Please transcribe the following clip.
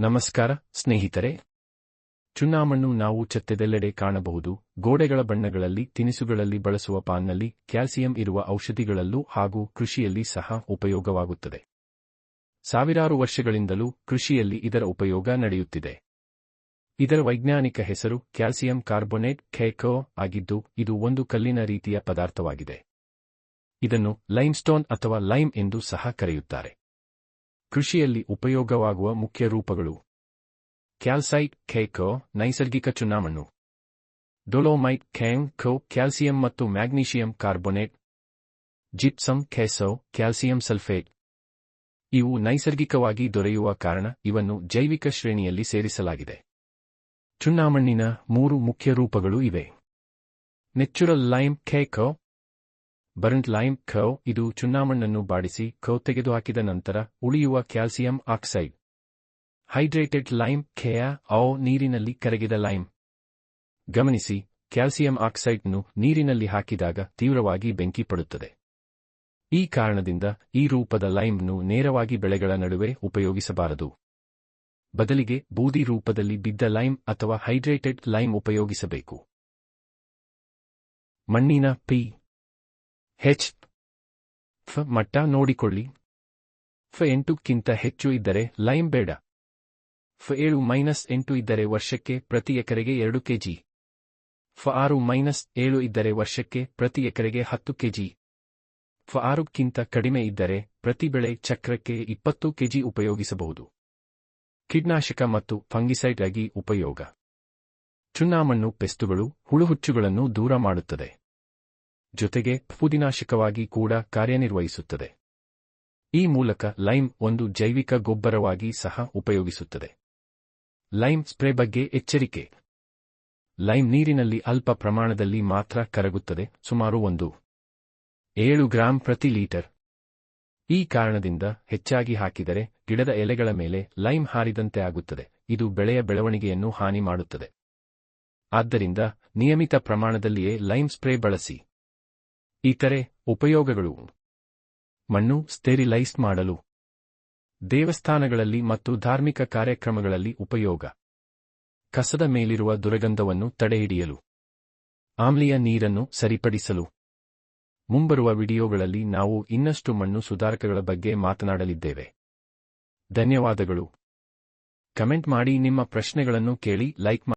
ನಮಸ್ಕಾರ, ಸ್ನೇಹಿತರೆ. ಚುನಾಮಣ್ಣು ನಾವು ಚತ್ತೆದೆಲ್ಲೆಡೆ ಕಾಣಬಹುದು. ಗೋಡೆಗಳ ಬಣ್ಣಗಳಲ್ಲಿ, ತಿನಿಸುಗಳಲ್ಲಿ ಬಳಸುವ ಪಾನ್ನಲ್ಲಿ ಕ್ಯಾಲ್ಸಿಯಂ ಇರುವ ಔಷಧಿಗಳಲ್ಲೂ ಹಾಗೂ ಕೃಷಿಯಲ್ಲಿ ಸಹ ಉಪಯೋಗವಾಗುತ್ತದೆ. ಸಾವಿರಾರು ವರ್ಷಗಳಿಂದಲೂ ಕೃಷಿಯಲ್ಲಿ ಇದರ ಉಪಯೋಗ ನಡೆಯುತ್ತಿದೆ. ಇದರ ವೈಜ್ಞಾನಿಕ ಹೆಸರು ಕ್ಯಾಲ್ಸಿಯಂ ಕಾರ್ಬೊನೇಟ್ ಖೇಕೋ ಆಗಿದ್ದು, ಇದು ಒಂದು ಕಲ್ಲಿನ ರೀತಿಯ ಪದಾರ್ಥವಾಗಿದೆ. ಇದನ್ನು ಲೈಮ್ಸ್ಟೋನ್ ಅಥವಾ ಲೈಮ್ ಎಂದು ಸಹ ಕರೆಯುತ್ತಾರೆ. ಕೃಷಿಯಲ್ಲಿ ಉಪಯೋಗವಾಗುವ ಮುಖ್ಯ ರೂಪಗಳು. ಕ್ಯಾಲ್ಸೈಟ್ ಖೇಕೋ ನೈಸರ್ಗಿಕ ಚುನಾಮಣ್ಣು ಡೊಲೋಮೈಟ್ ಖೇಂಗ್ ಖೋ ಕ್ಯಾಲ್ಸಿಯಂ ಮತ್ತು ಮ್ಯಾಗ್ನೀಷಿಯಂ ಕಾರ್ಬೊನೇಟ್. ಜಿಪ್ಸಮ್ ಖೇಸೋ ಕ್ಯಾಲ್ಸಿಯಂ ಸಲ್ಫೇಟ್. ಇವು ನೈಸರ್ಗಿಕವಾಗಿ ದೊರೆಯುವ ಕಾರಣ ಇವನ್ನು ಜೈವಿಕ ಶ್ರೇಣಿಯಲ್ಲಿ ಸೇರಿಸಲಾಗಿದೆ. ಚುನ್ನಾಮಣ್ಣಿನ ಮೂರು ಮುಖ್ಯ ರೂಪಗಳು ಇವೆ. ನೆಚುರಲ್ ಲೈಮ್ ಖೇಕೋ ಬರ್ಂಟ್ ಲೈಮ್ ಖೌ ಇದು ಚುನ್ನಾಮಣ್ಣನ್ನು ಬಾಡಿಸಿ ಖೌ ತೆಗೆದುಹಾಕಿದ ನಂತರ ಉಳಿಯುವ ಕ್ಯಾಲ್ಸಿಯಂ ಆಕ್ಸೈಡ್. ಹೈಡ್ರೇಟೆಡ್ ಲೈಮ್, ಖೇಯ ಔ ನೀರಿನಲ್ಲಿ ಕರಗಿದ ಲೈಮ್. ಗಮನಿಸಿ, ಕ್ಯಾಲ್ಸಿಯಂ ಆಕ್ಸೈಡ್ನು ನೀರಿನಲ್ಲಿ ಹಾಕಿದಾಗ ತೀವ್ರವಾಗಿ ಬೆಂಕಿ ಪಡುತ್ತದೆ. ಈ ಕಾರಣದಿಂದ ಈ ರೂಪದ ಲೈಮ್ನು ನೇರವಾಗಿ ಬೆಳೆಗಳ ನಡುವೆ ಉಪಯೋಗಿಸಬಾರದು. ಬದಲಿಗೆ ಬೂದಿ ರೂಪದಲ್ಲಿ ಬಿದ್ದ ಲೈಮ್ ಅಥವಾ ಹೈಡ್ರೇಟೆಡ್ ಲೈಮ್ ಉಪಯೋಗಿಸಬೇಕು. ಮಣ್ಣಿನ ಪಿ ಹೆಚ್ ಫ ಮಟ್ಟ ನೋಡಿಕೊಳ್ಳಿ. ಫ ಎಂಟುಕ್ಕಿಂತ ಹೆಚ್ಚು ಇದ್ದರೆ ಲೈಮ್ ಬೇಡ. ಫ ಏಳು ಮೈನಸ್ ಎಂಟು ಇದ್ದರೆ ವರ್ಷಕ್ಕೆ ಪ್ರತಿ ಎಕರೆಗೆ ಎರಡು ಕೆಜಿ. ಫ ಆರು ಮೈನಸ್ ಏಳು ಇದ್ದರೆ ವರ್ಷಕ್ಕೆ ಪ್ರತಿ ಎಕರೆಗೆ ಹತ್ತು ಕೆಜಿ. ಫ ಆರುಕ್ಕಿಂತ ಕಡಿಮೆ ಇದ್ದರೆ ಪ್ರತಿ ಬೆಳೆ ಚಕ್ರಕ್ಕೆ ಇಪ್ಪತ್ತು ಕೆಜಿ ಉಪಯೋಗಿಸಬಹುದು. ಕೀಟನಾಶಕ ಮತ್ತು ಫಂಗಿಸೈಡ್ ಆಗಿ ಉಪಯೋಗ. ಚುನಾಮಣ್ಣು ಪೆಸ್ತುಗಳು ಹುಳುಹುಚ್ಚುಗಳನ್ನು ದೂರ ಮಾಡುತ್ತದೆ. ಜೊತೆಗೆ ಪುದಿನಾಶಕವಾಗಿ ಕೂಡ ಕಾರ್ಯನಿರ್ವಹಿಸುತ್ತದೆ. ಈ ಮೂಲಕ ಲೈಮ್ ಒಂದು ಜೈವಿಕ ಗೊಬ್ಬರವಾಗಿ ಸಹ ಉಪಯೋಗಿಸುತ್ತದೆ. ಲೈಮ್ ಸ್ಪ್ರೇ ಬಗ್ಗೆ ಎಚ್ಚರಿಕೆ. ಲೈಮ್ ನೀರಿನಲ್ಲಿ ಅಲ್ಪ ಪ್ರಮಾಣದಲ್ಲಿ ಮಾತ್ರ ಕರಗುತ್ತದೆ, ಸುಮಾರು ಒಂದು ಏಳು ಗ್ರಾಂ ಪ್ರತಿ ಲೀಟರ್. ಈ ಕಾರಣದಿಂದ ಹೆಚ್ಚಾಗಿ ಹಾಕಿದರೆ ಗಿಡದ ಎಲೆಗಳ ಮೇಲೆ ಲೈಮ್ ಹಾರಿದಂತೆ ಆಗುತ್ತದೆ, ಇದು ಬೆಳೆಯ ಬೆಳವಣಿಗೆಯನ್ನು ಹಾನಿ ಮಾಡುತ್ತದೆ. ಆದ್ದರಿಂದ ನಿಯಮಿತ ಪ್ರಮಾಣದಲ್ಲಿಯೇ ಲೈಮ್ ಸ್ಪ್ರೇ ಬಳಸಿ. ಇತರೆ ಉಪಯೋಗಗಳು. ಮಣ್ಣು ಸ್ಟೆರಿಲೈಸ್ ಮಾಡಲು. ದೇವಸ್ಥಾನಗಳಲ್ಲಿ ಮತ್ತು ಧಾರ್ಮಿಕ ಕಾರ್ಯಕ್ರಮಗಳಲ್ಲಿ ಉಪಯೋಗ. ಕಸದ ಮೇಲಿರುವ ದುರ್ಗಂಧವನ್ನು ತಡೆಹಿಡಿಯಲು. ಆಮ್ಲೀಯ ನೀರನ್ನು ಸರಿಪಡಿಸಲು. ಮುಂಬರುವ ವಿಡಿಯೋಗಳಲ್ಲಿ ನಾವು ಇನ್ನಷ್ಟು ಮಣ್ಣು ಸುಧಾರಕಗಳ ಬಗ್ಗೆ ಮಾತನಾಡಲಿದ್ದೇವೆ. ಧನ್ಯವಾದಗಳು. ಕಮೆಂಟ್ ಮಾಡಿ ನಿಮ್ಮ ಪ್ರಶ್ನೆಗಳನ್ನು ಕೇಳಿ ಲೈಕ್